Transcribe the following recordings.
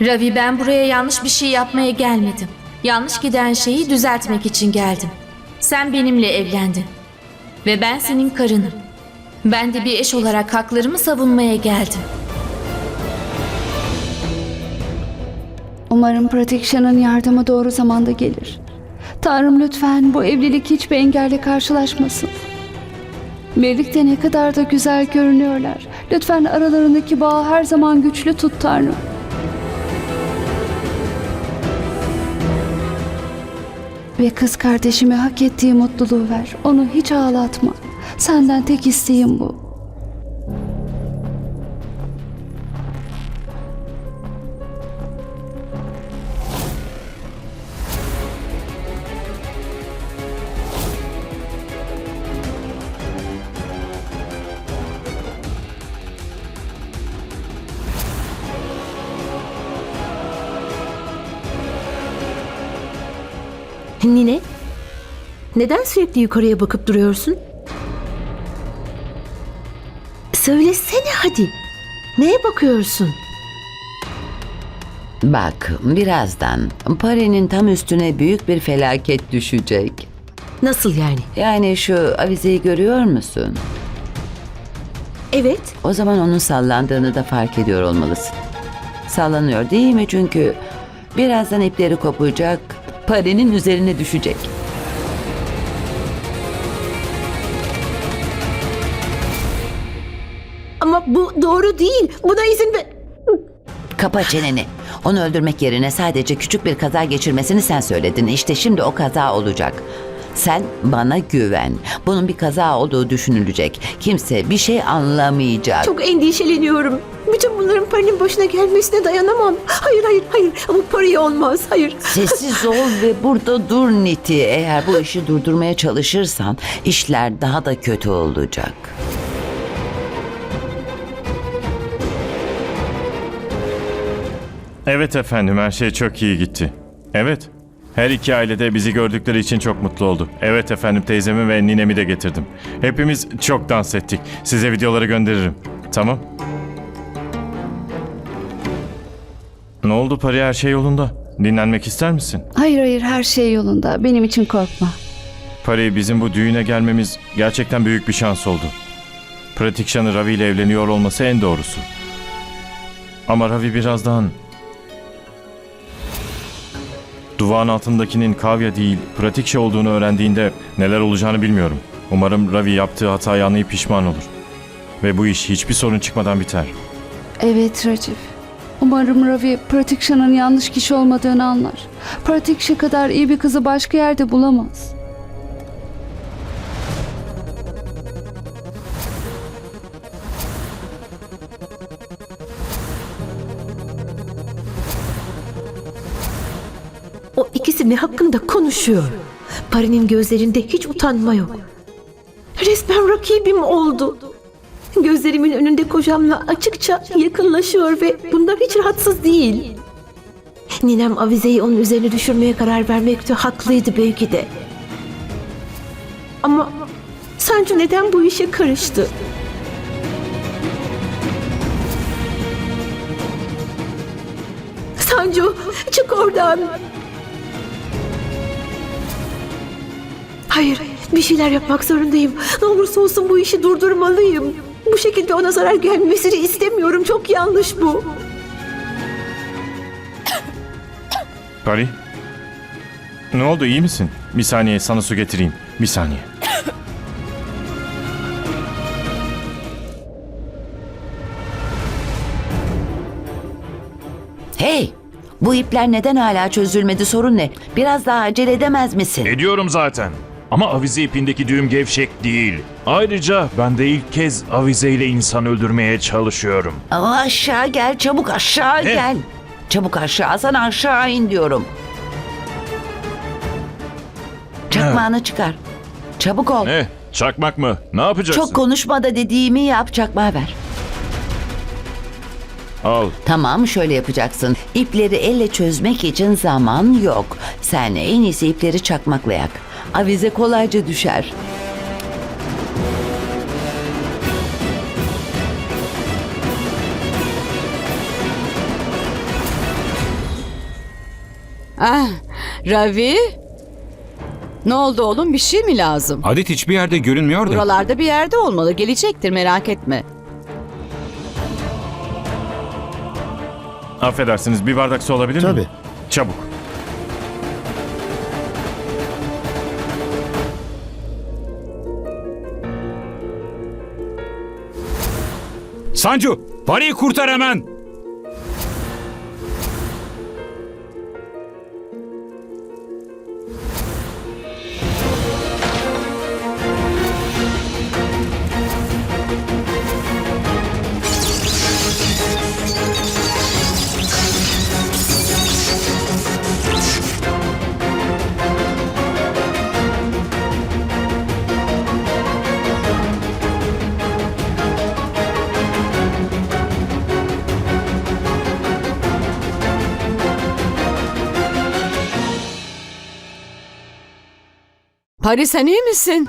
Ravi ben buraya yanlış bir şey yapmaya gelmedim. Yanlış giden şeyi düzeltmek için geldim. Sen benimle evlendin. Ve ben senin karınım. Ben de bir eş olarak haklarımı savunmaya geldim. Umarım Pratiksha'nın yardımı doğru zamanda gelir. Tanrım lütfen bu evlilik hiçbir engelle karşılaşmasın. Birlikte ne kadar da güzel görünüyorlar. Lütfen aralarındaki bağ her zaman güçlü tut Tanrım. Ve kız kardeşime hak ettiği mutluluğu ver. Onu hiç ağlatma. Senden tek isteğim bu. Nine? Neden sürekli yukarıya bakıp duruyorsun? Söylesene hadi. Neye bakıyorsun? Bak, birazdan Pare'nin tam üstüne büyük bir felaket düşecek. Nasıl yani? Yani şu avizeyi görüyor musun? Evet. O zaman onun sallandığını da fark ediyor olmalısın. Sallanıyor değil mi? Çünkü birazdan ipleri kopacak, Pare'nin üzerine düşecek. Ama bu doğru değil. Buna izin ver. Kapa çeneni. Onu öldürmek yerine sadece küçük bir kaza geçirmesini sen söyledin. İşte şimdi o kaza olacak. Sen bana güven. Bunun bir kaza olduğu düşünülecek. Kimse bir şey anlamayacak. Çok endişeleniyorum. Bütün bunların paranın başına gelmesine dayanamam. Hayır hayır hayır. Bu parayı olmaz. Hayır. Sessiz ol ve burada dur Niti. Eğer bu işi durdurmaya çalışırsan işler daha da kötü olacak. Evet efendim her şey çok iyi gitti. Evet. Her iki aile de bizi gördükleri için çok mutlu oldu. Evet efendim teyzemi ve ninemi de getirdim. Hepimiz çok dans ettik. Size videoları gönderirim. Tamam. Ne oldu Pari her şey yolunda? Dinlenmek ister misin? Hayır hayır her şey yolunda. Benim için korkma. Pari bizim bu düğüne gelmemiz gerçekten büyük bir şans oldu. Pratikşan'ı Ravi ile evleniyor olması en doğrusu. Ama Ravi birazdan... Duvağın altındakinin Kavya değil, Pratikşa olduğunu öğrendiğinde neler olacağını bilmiyorum. Umarım Ravi yaptığı hatayı anlayıp pişman olur. Ve bu iş hiçbir sorun çıkmadan biter. Evet Racif. Umarım Ravi Pratiksha'nın yanlış kişi olmadığını anlar. Pratiksha kadar iyi bir kızı başka yerde bulamaz. O ikisi ne hakkında konuşuyor? Paranın gözlerinde hiç utanma yok. Resmen rakibim oldu. Gözlerimin önünde kocamla açıkça yakınlaşıyor ve bundan hiç rahatsız değil. Ninem avizeyi onun üzerine düşürmeye karar vermekte haklıydı belki de. Ama Sancu neden bu işe karıştı? Sancu çık oradan. Hayır, bir şeyler yapmak zorundayım. Ne olursa olsun bu işi durdurmalıyım. Bu şekilde ona zarar gelmesini istemiyorum. Çok yanlış bu. Pari? Ne oldu iyi misin? Bir saniye sana su getireyim. Bir saniye. Hey! Bu ipler neden hala çözülmedi sorun ne? Biraz daha acele edemez misin? Ediyorum zaten. Ama avize ipindeki düğüm gevşek değil. Ayrıca ben de ilk kez avizeyle insan öldürmeye çalışıyorum. Ama aşağı gel çabuk aşağı Ne? gel. Çabuk aşağı sana aşağı in diyorum. Çakmağını çıkar. Çabuk ol. Ne? Çakmak mı? Ne yapacaksın? Çok konuşma da dediğimi yap çakmağı ver. Al. Tamam şöyle yapacaksın. İpleri elle çözmek için zaman yok. Sen en iyisi ipleri çakmakla yak. Avize kolayca düşer. Ah, Ravi? Ne oldu oğlum? Bir şey mi lazım? Adit hiçbir yerde görünmüyor da. Buralarda bir yerde olmalı. Gelecektir merak etme. Affedersiniz bir bardak su alabilir miyim? Tabii. Çabuk. Sancu, parayı kurtar hemen. Pari sen iyi misin?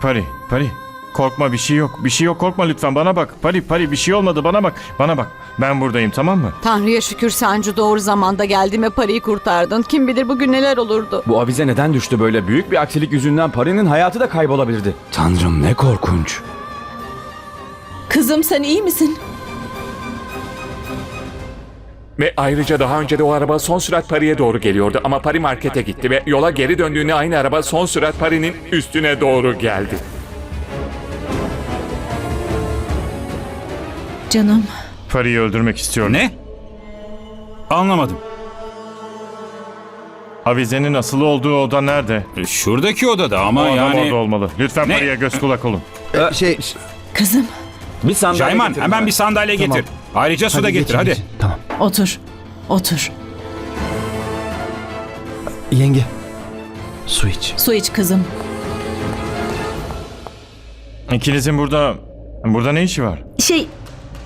Pari, Pari. Korkma bir şey yok. Bir şey yok korkma lütfen bana bak. Pari, Pari bir şey olmadı bana bak. Bana bak. Ben buradayım tamam mı? Tanrı'ya şükür Sancu doğru zamanda geldin ve parayı kurtardın. Kim bilir bugün neler olurdu. Bu avize neden düştü böyle? Büyük bir aksilik yüzünden Pari'nin hayatı da kaybolabilirdi. Tanrım ne korkunç. Kızım sen iyi misin? Ve ayrıca daha önce de o araba son sürat Pari'ye doğru geliyordu ama Pari markete gitti ve yola geri döndüğünde aynı araba son sürat Pari'nin üstüne doğru geldi. Canım. Pari'yi öldürmek istiyorum. Ne? Anlamadım. Avizenin asılı olduğu oda nerede? E, Şuradaki odada ama o adam yani... orada olmalı. Lütfen Ne? Pari'ye göz kulak olun. Şey, Kızım. Bir sandalye Cayman getirin hemen bana. bir sandalye getir. Ayrıca su da getir hadi. Otur. Otur. Yenge. Su iç. Su iç kızım. İkinizin burada... Burada ne işi var? Şey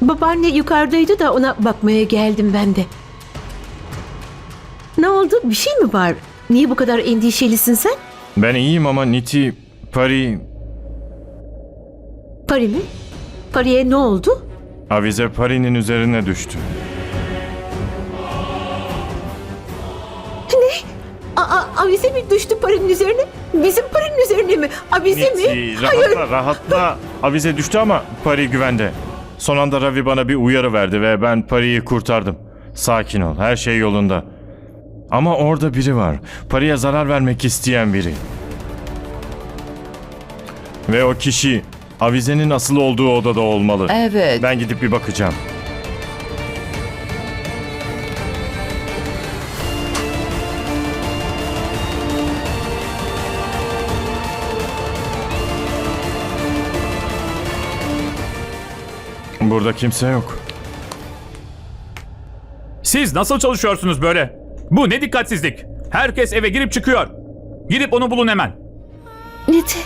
babaanne yukarıdaydı da ona bakmaya geldim ben de. Ne oldu? Bir şey mi var? Niye bu kadar endişelisin sen? Ben iyiyim ama Niti, Pari... Pari mi? Pari'ye ne oldu? Avize Pari'nin üzerine düştü. Avize mi düştü Pari'nin üzerine? Bizim Pari'nin üzerine mi? Avize mi? Niti, rahatla, rahatla. Avize düştü ama Pari güvende. Son anda Ravi bana bir uyarı verdi ve ben Pari'yi kurtardım. Sakin ol, her şey yolunda. Ama orada biri var. Pari'ye zarar vermek isteyen biri. Ve o kişi avizenin asılı olduğu odada olmalı. Evet. Ben gidip bir bakacağım. Burada kimse yok. Siz nasıl çalışıyorsunuz böyle? Bu ne dikkatsizlik? Herkes eve girip çıkıyor. Gidip onu bulun hemen. Niti.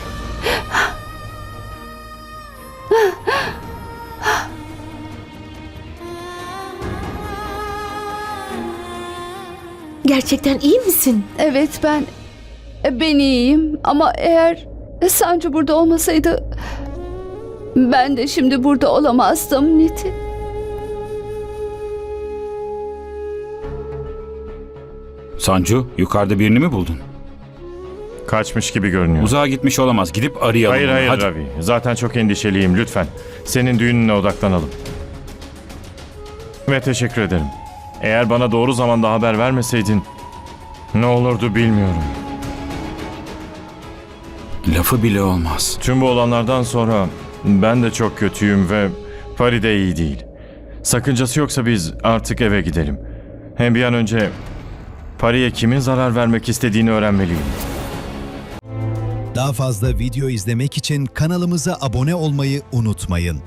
Gerçekten iyi misin? Evet ben ben iyiyim ama eğer Sancu burada olmasaydı ben de şimdi burada olamazdım Niti. Sancu, yukarıda birini mi buldun? Kaçmış gibi görünüyor. Uzağa gitmiş olamaz. Gidip arayalım. Hayır onu. hayır Hadi. Ravi. Zaten çok endişeliyim lütfen. Senin düğününe odaklanalım. Ve teşekkür ederim. Eğer bana doğru zamanda haber vermeseydin ne olurdu bilmiyorum. Lafı bile olmaz. Tüm bu olanlardan sonra ben de çok kötüyüm ve Pari de iyi değil. Sakıncası yoksa biz artık eve gidelim. Hem bir an önce Pari'ye kimin zarar vermek istediğini öğrenmeliyim. Daha fazla video izlemek için kanalımıza abone olmayı unutmayın.